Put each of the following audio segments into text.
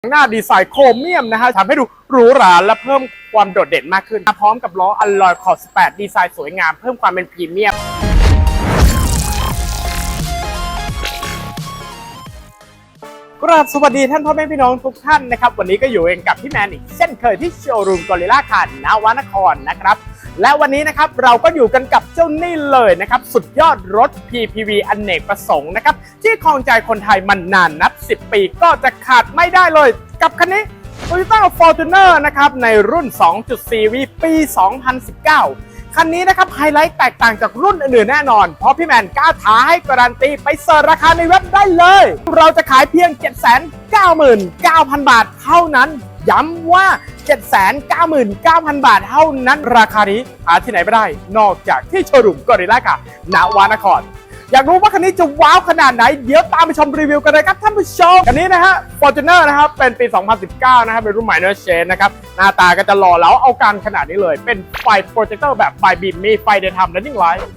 หน้าดีไซน์โครเมียมนะฮะทำให้ดูหรูหราและเพิ่มความโดดเด่นมากขึ้น พร้อมกับล้ออัลลอยขอบ 18 ดีไซน์สวยงามเพิ่มความเป็นพรีเมียมกราบสวัสดีท่านพ่อแม่พี่น้องทุกท่านนะครับ วันนี้ก็อยู่เองกับพี่แมนอีกเช่นเคยที่โชว์รูมกอริล่าคาร์นวานครนะครับ และวันนี้นะครับเราก็อยู่กันกับเจ้านี่เลยนะครับ สุดยอดรถ PPV อเนกประสงค์นะครับ ที่ครองใจคนไทยมานานนับ 10 ปีก็จะขาดไม่ได้เลยกับคันนี้ Toyota Fortuner นะครับในรุ่น 2.4V ปี 2019 คันนี้นะครับไฮไลท์แตกต่างจากรุ่นอื่นๆแน่นอน เพราะพี่แมนกล้าท้าให้การันตีไปเสิร์ชราคาในเว็บได้เลย เราจะขายเพียง 799,000 บาทเท่านั้น ย้ำว่า 799,000 บาทเท่านั้นราคานี้หาที่ไหนไม่ได้ นอกจากที่โชว์รูมกอริล่าค่ะณวานคร อยากรู้ว่าคันนี้จะว้าวขนาดไหน เดี๋ยวตามไปชมรีวิวกันเลยครับท่านผู้ชม คันนี้นะฮะ Fortuner นะครับเป็นปี 2019 นะครับเป็นรุ่นใหม่เนื้อเชนนะครับ หน้าตาก็จะหล่อแล้วเอาการขนาดนี้เลย เป็นไฟโปรเจคเตอร์แบบไฟบีมมีไฟเดย์ทำและนิ่งไลท์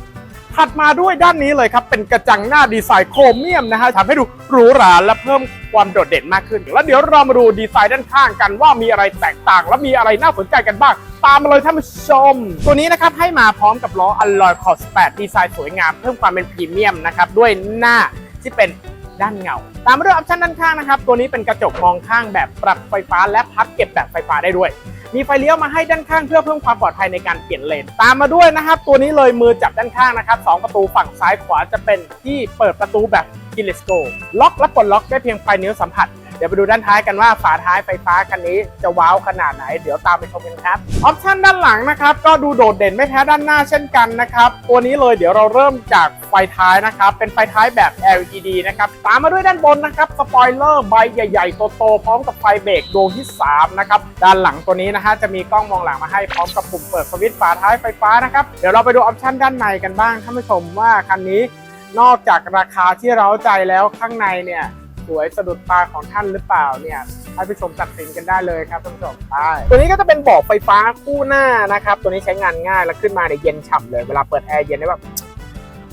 ถัดมาด้วยด้านนี้เลยครับ เป็นกระจังหน้าดีไซน์โครเมียมนะฮะทำให้ดูหรูหราและเพิ่มความโดดเด่นมากขึ้น แล้วเดี๋ยวเรามาดูดีไซน์ด้านข้างกันว่ามีอะไรแตกต่าง และมีอะไรน่าสนใจกันบ้าง ตามมาเลยท่านผู้ชม ตัวนี้นะครับให้มาพร้อมกับล้ออัลลอยขอบ18ดีไซน์สวยงามเพิ่มความเป็นพรีเมียมนะครับด้วยหน้าที่เป็นด้านเงา ตามมาด้วยออปชั่นด้านข้างนะครับ ตัวนี้เป็นกระจกมองข้างแบบปรับไฟฟ้าและพับเก็บแบบไฟฟ้าได้ด้วย มีไฟเลี้ยวมาให้ด้านข้างเพื่อเพิ่มความปลอดภัยในการเปลี่ยนเลน ตามมาด้วยนะครับ ตัวนี้เลยมือจับด้านข้างนะครับสองประตูฝั่งซ้ายขวาจะเป็นที่เปิดประตูแบบ keyless go ล็อกและปลดล็อกได้เพียงปลายนิ้วสัมผัส เดี๋ยวไปดูด้านท้ายกันว่าฝาท้ายไฟฟ้าคันนี้จะว้าวขนาดไหน เดี๋ยวตามไปชมกันครับ ออปชั่นด้านหลังนะครับ ก็ดูโดดเด่นไม่แพ้ด้านหน้าเช่นกันนะครับ ตัวนี้เลยเดี๋ยวเราเริ่มจากไฟท้ายนะครับ เป็นไฟท้ายแบบ LED นะครับ ตามมาด้วยด้านบนนะครับ สปอยเลอร์ใบใหญ่ๆโตๆพร้อมกับไฟเบรกดวงที่ 3 นะครับ ด้านหลังตัวนี้นะฮะจะมีกล้องมองหลังมาให้พร้อมกับปุ่มเปิดสวิตช์ฝาท้ายไฟฟ้านะครับ เดี๋ยวเราไปดูออปชั่นด้านในกันบ้างท่านผู้ชมว่าคันนี้ นอกจากราคาที่เราใจแล้วข้างในเนี่ยสวยสะดุดตาของท่านหรือเปล่าเนี่ยให้ผู้ชมตัดสินกันได้เลยครับท่านผู้ชมไปตัวนี้ก็จะเป็นเบาะไฟฟ้าคู่หน้านะครับ ตัวนี้ใช้งานง่ายแล้วขึ้นมาเนี่ยเย็นฉ่ำเลยเวลาเปิดแอร์เย็นได้แบบ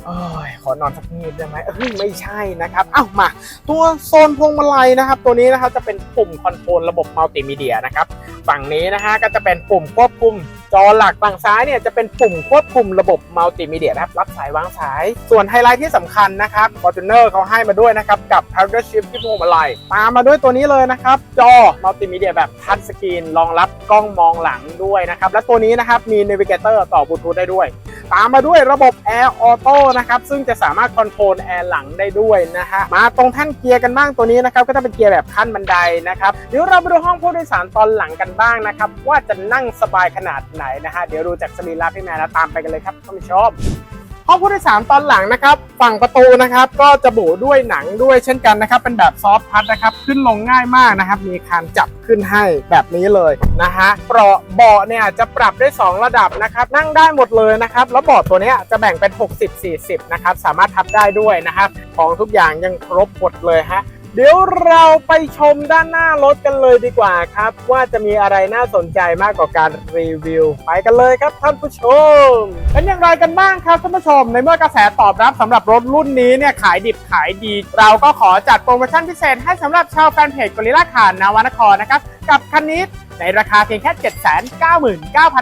โอ้ยขอนอนสักนิดได้ไหมเอ้ยไม่ใช่นะครับเอ้ามา ตัวโซนพวงมาลัยนะครับ ตัวนี้นะครับจะเป็นปุ่มคอนโทรลระบบมัลติมีเดียนะครับ ฝั่งนี้นะฮะก็จะเป็นปุ่มควบคุม จอหลักฝั่งซ้ายเนี่ยจะเป็นปุ่มควบคุมระบบมัลติมีเดียนะครับรับสายวางสาย ส่วนไฮไลท์ที่สำคัญนะครับ Fortuner เขาให้มาด้วยนะครับ กับ Power Shift ที่พวงมาลัยตามมาด้วยตัวนี้เลยนะครับ จอมัลติมีเดียแบบทัชสกรีนรองรับกล้องมองหลังด้วยนะครับ และตัวนี้นะครับมี Navigator ต่อบลูทูธได้ด้วย ตามมาด้วยระบบแอร์ออโต้นะครับซึ่งจะสามารถคอนโทรลแอร์หลังได้ด้วยนะฮะมาตรงแท่นเกียร์กันบ้างตัวนี้นะครับก็จะเป็นเกียร์แบบขั้นบันไดนะครับเดี๋ยวเราไปดูห้องผู้โดยสารตอนหลังกันบ้างนะครับว่าจะนั่งสบายขนาดไหนนะฮะเดี๋ยวดูจากสรีระพี่แมนแล้วตามไปกันเลยครับท่านผู้ชม ห้องผู้โดยสารตอนหลังนะครับ ฝั่งประตูนะครับ ก็จะโบด้วยหนังด้วยเช่นกันนะครับ เป็นแบบซอฟต์พัดนะครับ ขึ้นลงง่ายมากนะครับ มีคานจับขึ้นให้แบบนี้เลยนะฮะเบาะเบาะเนี่ยจะปรับได้ 2 ระดับนะครับ นั่งได้หมดเลยนะครับ แล้วเบาะตัวเนี้ยจะแบ่งเป็น 60-40 นะครับ สามารถทับได้ด้วยนะครับ ของทุกอย่างยังครบหมดเลยฮะ เดี๋ยวเราไปชมด้านหน้ารถกันเลยดีกว่าครับ ว่าจะมีอะไรน่าสนใจมากกว่าการรีวิว ไปกันเลยครับท่านผู้ชม เป็นอย่างไรกันบ้างครับท่านผู้ชม ในเมื่อกระแสตอบรับสำหรับรถรุ่นนี้เนี่ยขายดิบขายดี เราก็ขอจัดโปรโมชั่นพิเศษให้สำหรับชาวแฟนเพจก o ริล่าคารนาวานครนะครับ กับคันนี้ในราคาเพียงแค่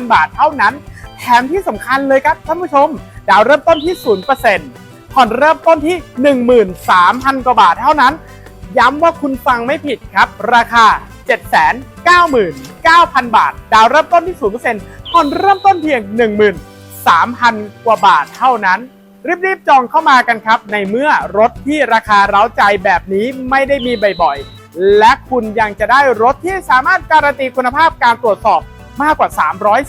799,000 บาทเท่านั้น แถมที่สำคัญเลยครับท่านผู้ชม ดาวเริ่มต้นที่ 0%ผ่อนเริ่มต้นที่ 13,000 กว่าบาทเท่านั้น ย้ำว่าคุณฟังไม่ผิดครับ ราคา 799,000 บาท ดาวเริ่มต้นที่ 0%ผ่อนเริ่มต้นเพียง 13,000 กว่าบาทเท่านั้น รีบๆจองเข้ามากันครับ ในเมื่อรถที่ราคาเร้าใจแบบนี้ไม่ได้มีบ่อยๆ และคุณยังจะได้รถที่สามารถการันตีคุณภาพการตรวจสอบมากกว่า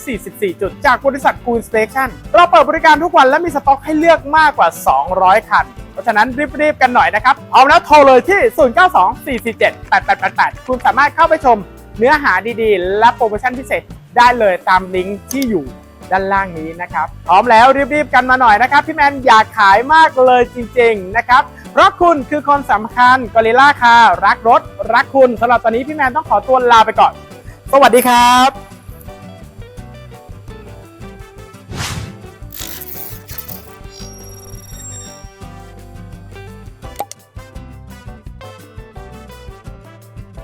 344 จุด จากบริษัท Cool Station เราเปิดบริการทุกวันและมีสต็อกให้เลือกมากกว่า 200 คัน ราะฉะนั้นรีบๆกันหน่อยนะครับ เอาแล้วโทรเลยที่ 0924478888 คุณสามารถเข้าไปชมเนื้อหาดีๆ และโปรโมชั่นพิเศษได้เลยตามลิงก์ที่อยู่ด้านล่างนี้นะครับพร้อมแล้วรีบๆกันมาหน่อยนะครับ พี่แมนอยากขายมากเลยจริงๆนะครับ เพราะคุณคือคนสำคัญกอริล่าคารักรถ รักคุณสำหรับตอนนี้พี่แมนต้องขอตัวลาไปก่อน สวัสดีครับ